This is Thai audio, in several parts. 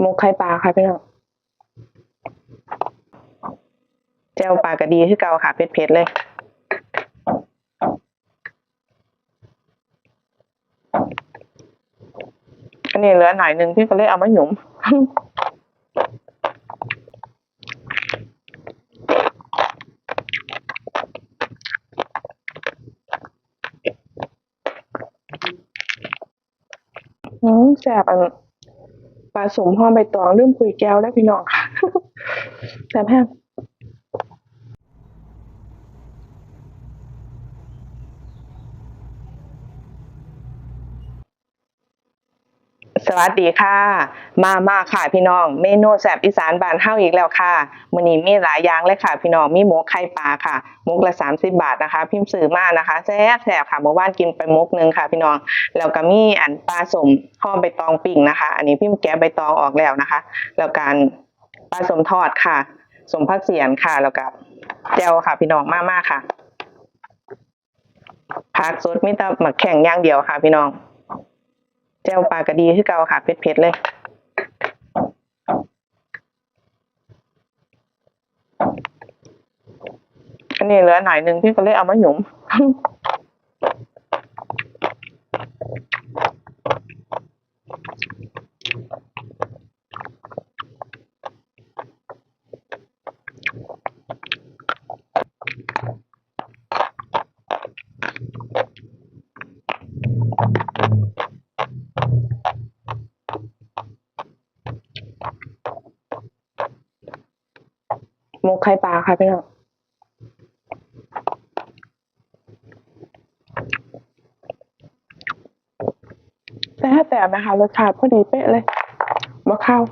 หมกไข่ปลาค่ะพี่น้องแจ่วปลากระดีคือเก่าค่ะเผ็ดๆเลยอันนี้เหลือหน่อยหนึ่งพี่ก็เลยเอามาหยุมอืมแซ่บอัน ปลาสมหอมใบตองลืมคุยแก้วแล้วพี่น้องค่ะแต่แห้ง สวัสดีค่ะ มามาค่ะพี่น้อง เมนูแซบอีสานบานเฮาอีกแล้วค่ะมื้อนี้มีหลายอย่างเลยค่ะ พี่น้องมีหมกไข่ปลาค่ะหมกละ 30 บาทนะคะ พิมพ์ซื้อมานะคะแซ่บแซ่บค่ะเมื่อวานกินไปมกหนึงค่ะ พี่น้องแล้วก็มีอันปลาสมห่อใบตองปิ่งนะคะ อันนี้พิมพ์แกะใบตองออกแล้วนะคะ แล้วการปลาสมทอดค่ะ สมพักเสียนค่ะแล้วก็แจวค่ะ พี่น้องมากมากค่ะผักสดมีแต่หมักแข็งอย่างเดียวค่ะ พี่น้อง แจ่วปลากระดีคือเก่าค่ะ เผ็ดๆเลย อันนี้เหลือหน่อยหนึ่งพี่ก็เลยเอามาหยุม มกไข่ปลาค่ะพี่น้องแต่ถ้าแต่นะคะรสชาติพอดีเป๊ะเลยมะข้าว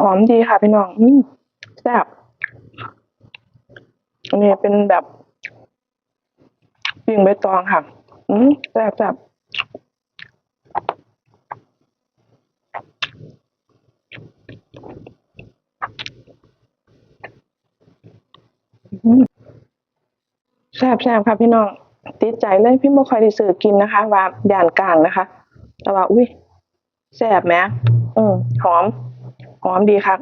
หอมดีค่ะพี่น้องอืมแซ่บอันนี้เป็นแบบปิ้งใบตองค่ะ อืมแซ่บแซ่บแซ่บแซ่บค่ะพี่น้องติดใจเลยพี่บ่ค่อยได้ซื้อกินนะคะ ว่าย่านกลางนะคะ แต่ว่าอุ้ยแซ่บไหมอืมหอม หอมดีครับ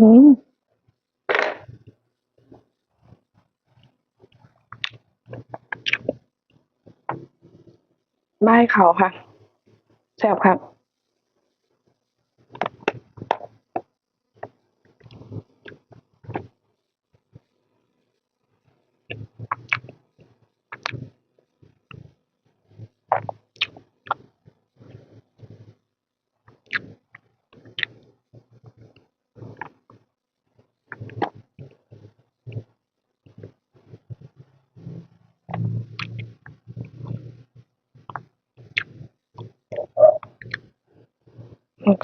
อืมไม่เขาค่ะแซ่บครับ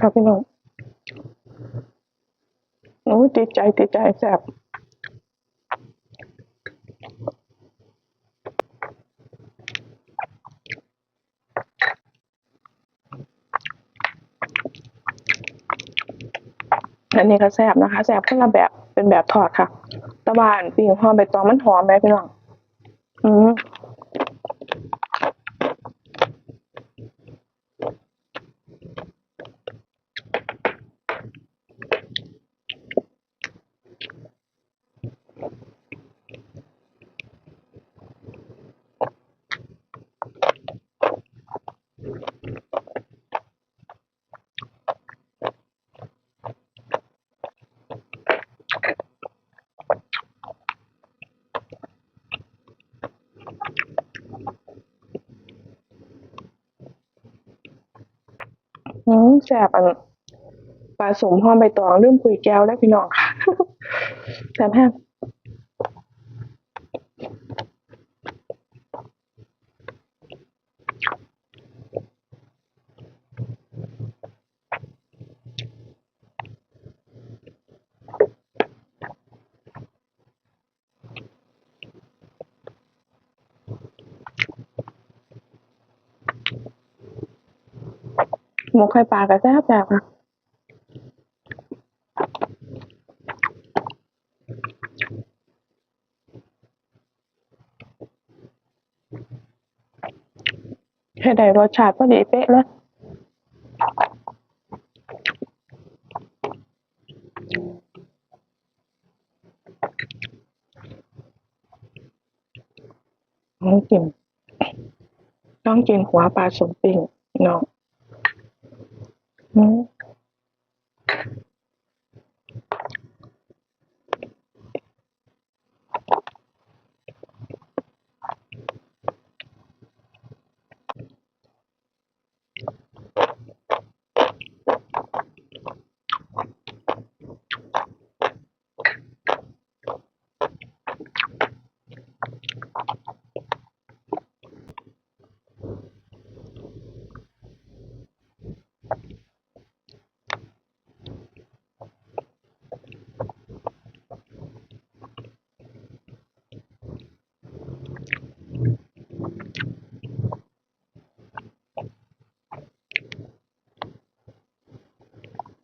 ครับพี่น้องโอ้ติดใจติดใจแซ่บอันนี้ก็แซ่บนะคะแซ่บคนละแบบเป็นแบบทอดค่ะตะวาอันปิ้งหอมใบตองมันหอมไหมพี่น้องอืม อืม แสบอันปลาสมพ่อมใบตองลืมคุยแก้วแล้วพี่น้องค่ะแซ่บแห้ง หมกไข่ปลาก็แซ่บแซ่บค่ะให้ ได้รสชาติพอดีเป๊ะเลยต้องกิน ต้องกินหัวป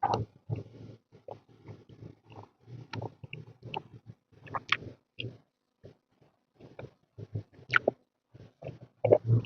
ลาสมปิ่งเนาะอืม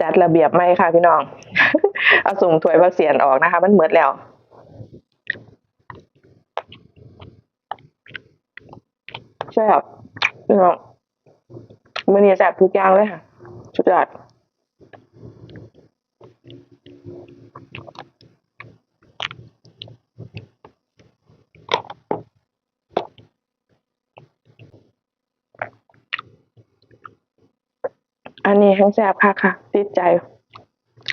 จั ดระเบียบไหมค่ะพี่น้อง เอาส่งถวยพักเสียนออกนะคะ มันเหมือดแล้วแซ่บพี่น้องมื้อนี้แซ่บทุกอย่างเลยค่ะชุดยอด อันนี้ทั้งแสบค่ะค่ะติดใจ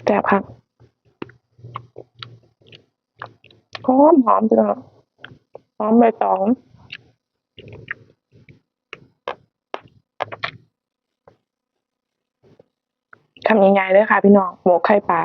แสบค่ะหอมหอมจังหอมใบตองทำยังไงเลยค่ะพี่น้องหมกไข่ปลา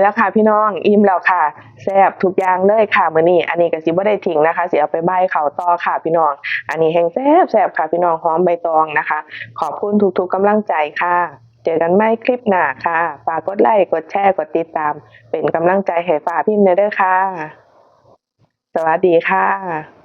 แล้วค่ะพี่น้องอิ่มแล้วค่ะแซ่บทุกอย่างเลยค่ะมื้อนี้อันนี้ก็สิบ่ได้ทิ้งนะคะสิเอาไปใบายข้าต่อค่ะพี่น้อง อันนี้แห้งแซ่บแซ่บค่ะพี่น้องหอมใบตองนะคะ ขอบคุณทุกๆกำลังใจค่ะ เจอกันใหม่คลิปหน้าค่ะฝากกดไลค์กดแชร์กดติดตาม เป็นกำลังใจให้ฟ้าพิมพ์เด้อค่ะ สวัสดีค่ะ